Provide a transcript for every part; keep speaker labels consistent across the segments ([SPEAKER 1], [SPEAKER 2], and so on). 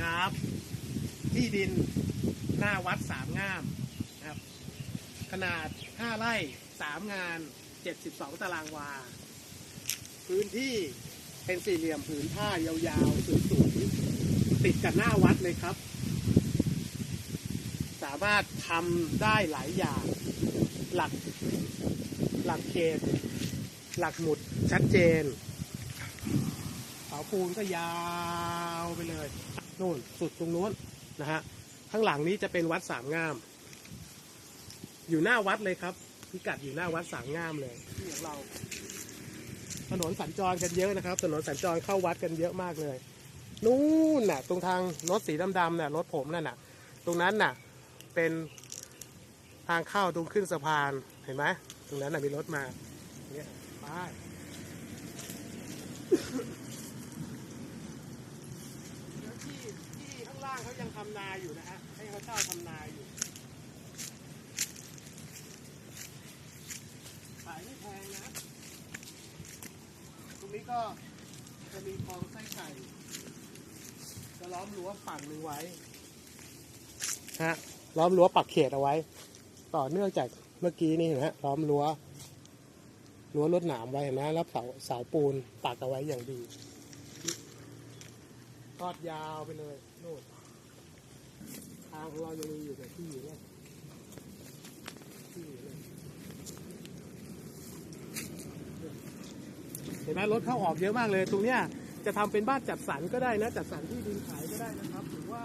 [SPEAKER 1] ครับ ที่ดินหน้าวัดสามงามนะครับ ขนาด 5 ไร่ 3 งาน 72 ตารางวา พื้นที่เป็นสี่เหลี่ยมผืนผ้ายาวๆสวยๆติดกับหน้าวัดเลยครับ สามารถทำได้หลายอย่าง หลักหลักเขตหลักหมุดชัดเจนเสาปูนก็ยาวไปเลย นู่นสุดตรงนู้นนะฮะข้างหลังนี้จะเป็นวัดสามงาม อยู่หน้าวัดเลยครับ พิกัดอยู่หน้าวัดสามงามเลยที่ของเรา ถนนสัญจรกันเยอะนะครับ ถนนสัญจรเข้าวัดกันเยอะมากเลย นู่นน่ะ ตรงทางรถสีดำๆน่ะรถผมนั่นน่ะ ตรงนั้นน่ะ เป็นทางเข้าตรงขึ้นสะพานเห็นไหมตรงนั้นน่ะมีรถมาเนี่ยไปเดี๋ยวที่ที่ข้าง ล่างเขายังทำนาอยู่นะฮะให้เขาเช่าทำนาอยู่ ขายไม่แพงนะ ตรงนี้ก็จะมีคลองไส้ไก่ จะล้อมรั้วฝั่งหนึ่งไว้ฮะล้อมรั้วปักเขตเอาไว้ ต่อเนื่องจากเมื่อกี้นี่เห็นไหมล้อมรั้วรั้วรวดหนามไว้เห็นไหมแล้วเสาเสาปูนปักเอาไว้อย่างดี ทอดยาวไปเลยโน่นทางของเรายังมีอยู่แต่ที่อยู่เนี่ยที่อยู่เนี่ยเห็นไหมรถเข้าออกเยอะมากเลย ตรงเนี้ยจะทำเป็นบ้านจัดสรรก็ได้นะ จัดสรรที่ดินขายก็ได้นะครับ หรือว่า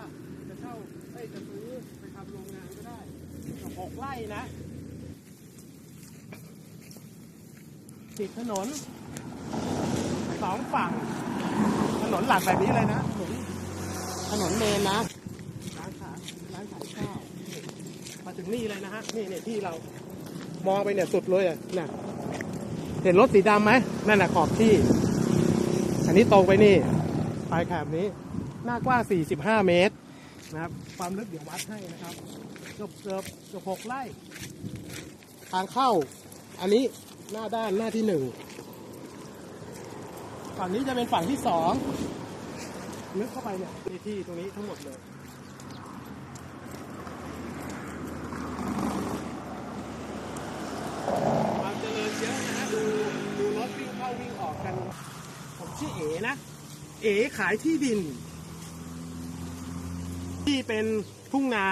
[SPEAKER 1] จะเช่าไอ้จะซื้อไปทำโรงงานก็ได้หกไร่นะติดถนนสองฝั่ง นนหลักแบบนี้เลยนะ ถนนถนนเลนนะร้านขายร้านขายข้าวนี่มาถึงนี่เลยนะฮะนี่เนี่ยที่เรามองไปเนี่ยสุดเลยอะน่ะเห็นรถสีดำไหมนั่นแหละขอบที่ อันนี้ตรงไปนี่ปลายแคบนี้ หน้ากว้าง 45 เมตรนะครับ ความลึกเดี๋ยววัดให้นะครับเกือบเกือบเกือบหกไร่ ทางเข้า อันนี้หน้าด้านหน้าที่หนึ่ง ฝั่งนี้จะเป็นฝั่งที่สองลึกเข้าไปเนี่ยในที่ตรงนี้ทั้งหมดเลยความเจริญเยอะนะฮะดูดูรถวิ่งเข้าวิ่งออกกัน ผมชื่อเอ๋นะ เอ๋ขายที่ดิน ที่เป็นทุ่งนา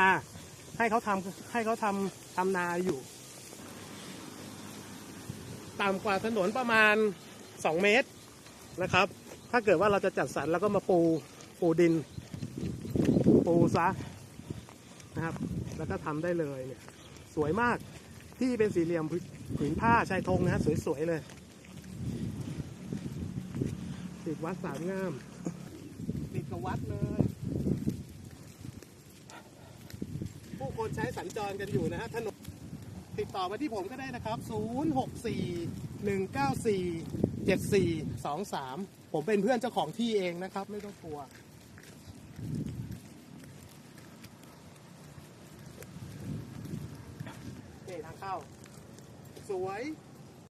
[SPEAKER 1] ให้เขาทำให้เขาทำทำนาอยู่ ต่ำกว่าถนนประมาณ 2 เมตร นะครับ ถ้าเกิดว่าเราจะจัดสรรแล้วก็มาปูปูดิน ปูซะนะครับ แล้วก็ทำได้เลยเนี่ยสวยมากที่เป็นสี่เหลี่ยมผืนผ้าชายธงนะฮะสวยๆเลยติดวัดสามงามติดกับวัดเลย ผู้คนใช้สัญจรกันอยู่นะฮะถนนติดต่อมาที่ผมก็ได้นะครับ 064 194 7423 ผมเป็นเพื่อนเจ้าของที่เองนะครับ ไม่ต้องกลัว นี่ทางเข้า สวย